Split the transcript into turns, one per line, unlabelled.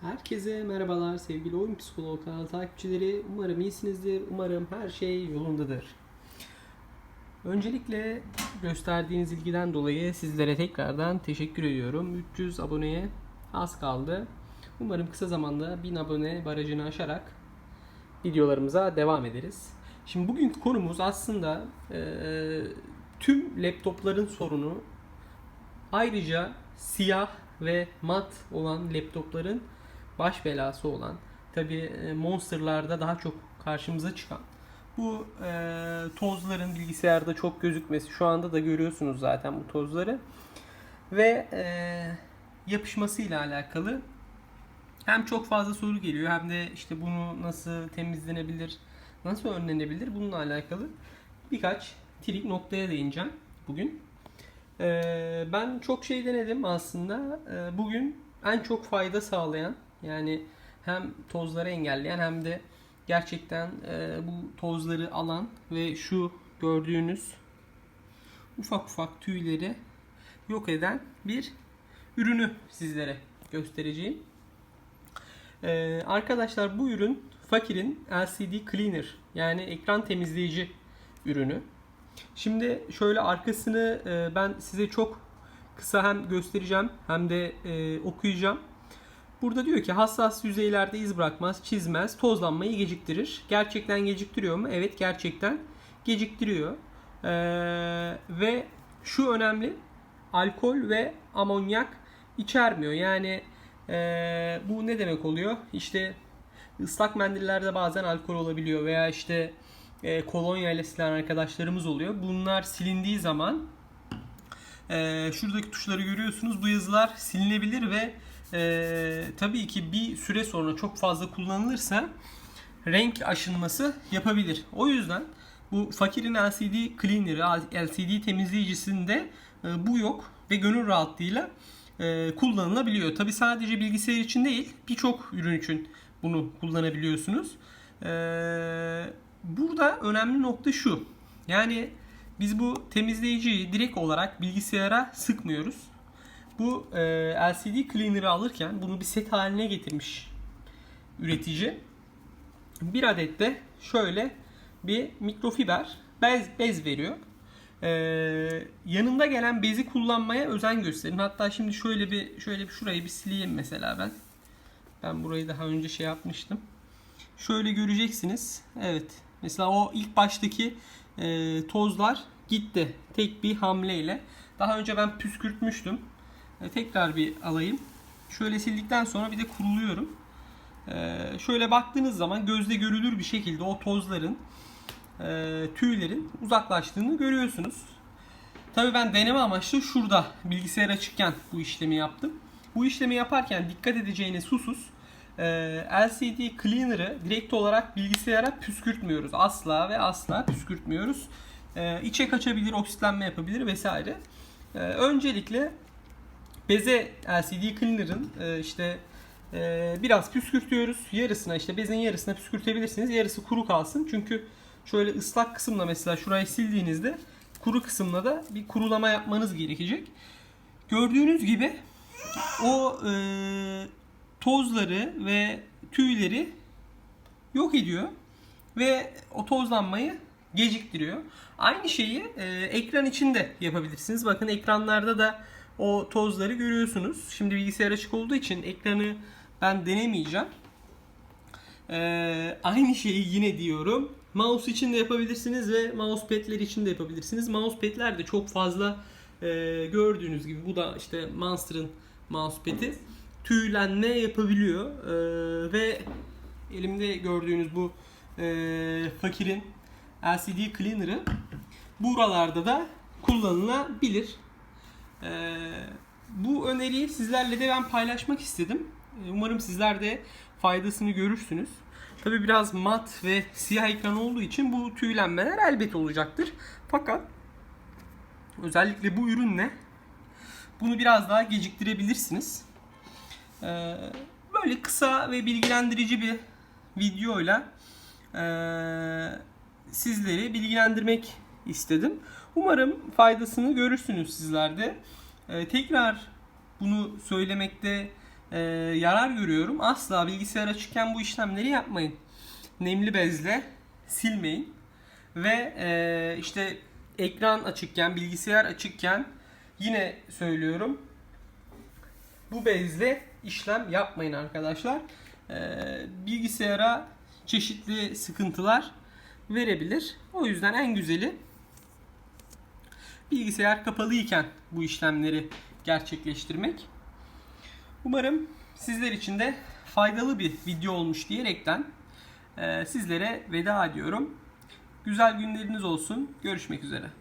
Herkese merhabalar sevgili Oyun Psikoloğu kanal takipçileri. Umarım iyisinizdir. Umarım her şey yolundadır. Öncelikle gösterdiğiniz ilgiden dolayı sizlere tekrardan teşekkür ediyorum. 300 aboneye az kaldı. Umarım kısa zamanda 1000 abone barajını aşarak videolarımıza devam ederiz. Şimdi bugünkü konumuz aslında eee, tüm laptopların sorunu Ayrıca siyah ve mat olan laptopların baş belası olan tabi Monster'larda daha çok karşımıza çıkan bu e, tozların bilgisayarda çok gözükmesi şu anda da görüyorsunuz zaten bu tozları ve e, yapışmasıyla alakalı hem çok fazla soru geliyor hem de işte bunu nasıl temizlenebilir, nasıl önlenebilir bununla alakalı birkaç trik noktaya değineceğim bugün. Ee, ben çok şey denedim aslında. Ee, bugün en çok fayda sağlayan yani hem tozları engelleyen hem de gerçekten e, bu tozları alan ve şu gördüğünüz ufak ufak tüyleri yok eden bir ürünü sizlere göstereceğim. Ee, arkadaşlar bu ürün Fakir'in LCD Cleaner yani ekran temizleyici ürünü. Şimdi şöyle arkasını e, ben size çok kısa hem göstereceğim hem de e, okuyacağım. Burada diyor ki hassas yüzeylerde iz bırakmaz, çizmez, tozlanmayı geciktirir. Gerçekten geciktiriyor mu? Evet gerçekten geciktiriyor. Ee, ve şu önemli, alkol ve amonyak içermiyor. Yani e, bu ne demek oluyor? İşte ıslak mendillerde bazen alkol olabiliyor veya işte e, kolonya ile silen arkadaşlarımız oluyor. Bunlar silindiği zaman e, şuradaki tuşları görüyorsunuz. Bu yazılar silinebilir ve e, tabii ki bir süre sonra çok fazla kullanılırsa renk aşınması yapabilir. O yüzden bu fakirin LCD cleaner'ı, LCD temizleyicisinde e, bu yok ve gönül rahatlığıyla e, kullanılabiliyor. Tabi sadece bilgisayar için değil birçok ürün için bunu kullanabiliyorsunuz. Eee Burada önemli nokta şu. Yani biz bu temizleyiciyi direkt olarak bilgisayara sıkmıyoruz. Bu e, LCD cleaner'ı alırken bunu bir set haline getirmiş üretici. Bir adet de şöyle bir mikrofiber bez, bez veriyor. Ee, yanında gelen bezi kullanmaya özen gösterin. Hatta şimdi şöyle bir şöyle bir şurayı bir sileyim mesela ben. Ben burayı daha önce şey yapmıştım. Şöyle göreceksiniz. Evet. Mesela o ilk baştaki e, tozlar gitti. Tek bir hamleyle. Daha önce ben püskürtmüştüm. E, tekrar bir alayım. Şöyle sildikten sonra bir de kuruluyorum. E, şöyle baktığınız zaman gözle görülür bir şekilde o tozların e, tüylerin uzaklaştığını görüyorsunuz. Tabii ben deneme amaçlı şurada bilgisayar açıkken bu işlemi yaptım. Bu işlemi yaparken dikkat edeceğiniz husus LCD Cleaner'ı direkt olarak bilgisayara püskürtmüyoruz. Asla ve asla püskürtmüyoruz. E, içe kaçabilir, oksitlenme yapabilir vesaire. E, öncelikle beze LCD Cleaner'ın e, işte e, biraz püskürtüyoruz. Yarısına işte bezin yarısına püskürtebilirsiniz. Yarısı kuru kalsın. Çünkü şöyle ıslak kısımla mesela şurayı sildiğinizde kuru kısımla da bir kurulama yapmanız gerekecek. Gördüğünüz gibi o e, tozları ve tüyleri yok ediyor ve o tozlanmayı geciktiriyor. Aynı şeyi e, ekran için de yapabilirsiniz. Bakın ekranlarda da o tozları görüyorsunuz. Şimdi bilgisayar açık olduğu için ekranı ben denemeyeceğim. E, aynı şeyi yine diyorum. Mouse için de yapabilirsiniz ve mousepad'ler için de yapabilirsiniz. Mousepad'ler de çok fazla e, gördüğünüz gibi bu da işte Monster'ın mousepad'i tüylenme yapabiliyor. Ee, ve elimde gördüğünüz bu e, fakirin LCD cleaner'ı buralarda da kullanılabilir. Ee, bu öneriyi sizlerle de ben paylaşmak istedim. Ee, Umarım sizler de faydasını görürsünüz. Tabi biraz mat ve siyah ekran olduğu için bu tüylenmeler elbet olacaktır. Fakat özellikle bu ürünle bunu biraz daha geciktirebilirsiniz. Ee, böyle kısa ve bilgilendirici bir videoyla e, sizleri bilgilendirmek istedim. Umarım faydasını görürsünüz sizler de. Ee, tekrar bunu söylemekte yarar görüyorum. Asla bilgisayar açıkken bu işlemleri yapmayın. Nemli bezle silmeyin. Ve e, işte ekran açıkken, bilgisayar açıkken yine söylüyorum. Bu bezle işlem yapmayın arkadaşlar. E, bilgisayara çeşitli sıkıntılar verebilir. O yüzden en güzeli bilgisayar kapalıyken bu işlemleri gerçekleştirmek. Umarım sizler için de faydalı bir video olmuş diyerekten e, sizlere veda ediyorum. Güzel günleriniz olsun. Görüşmek üzere.